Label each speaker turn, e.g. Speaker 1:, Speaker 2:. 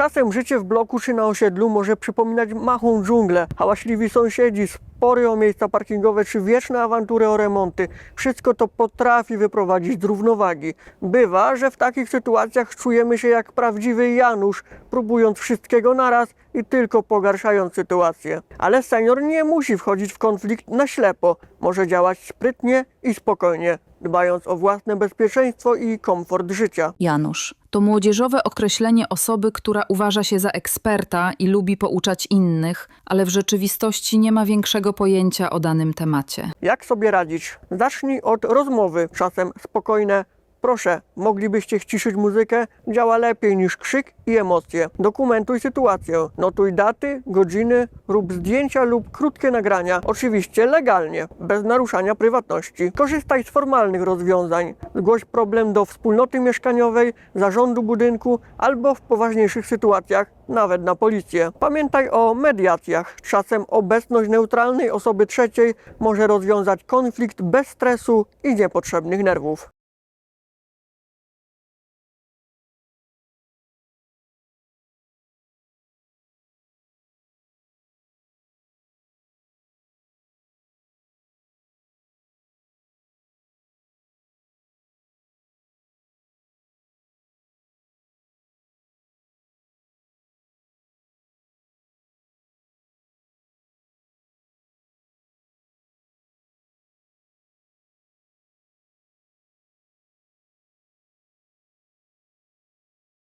Speaker 1: Czasem życie w bloku czy na osiedlu może przypominać machą dżunglę, hałaśliwi sąsiedzi, spory o miejsca parkingowe czy wieczne awantury o remonty. Wszystko to potrafi wyprowadzić z równowagi. Bywa, że w takich sytuacjach czujemy się jak prawdziwy Janusz, próbując wszystkiego naraz i tylko pogarszając sytuację. Ale senior nie musi wchodzić w konflikt na ślepo. Może działać sprytnie i spokojnie, dbając o własne bezpieczeństwo i komfort życia.
Speaker 2: Janusz. To młodzieżowe określenie osoby, która uważa się za eksperta i lubi pouczać innych, ale w rzeczywistości nie ma większego pojęcia o danym temacie.
Speaker 1: Jak sobie radzić? Zacznij od rozmowy, czasem spokojne. Proszę, moglibyście ściszyć muzykę? Działa lepiej niż krzyk i emocje. Dokumentuj sytuację. Notuj daty, godziny, rób zdjęcia lub krótkie nagrania. Oczywiście legalnie, bez naruszania prywatności. Korzystaj z formalnych rozwiązań. Zgłoś problem do wspólnoty mieszkaniowej, zarządu budynku albo w poważniejszych sytuacjach nawet na policję. Pamiętaj o mediacjach. Czasem obecność neutralnej osoby trzeciej może rozwiązać konflikt bez stresu i niepotrzebnych nerwów.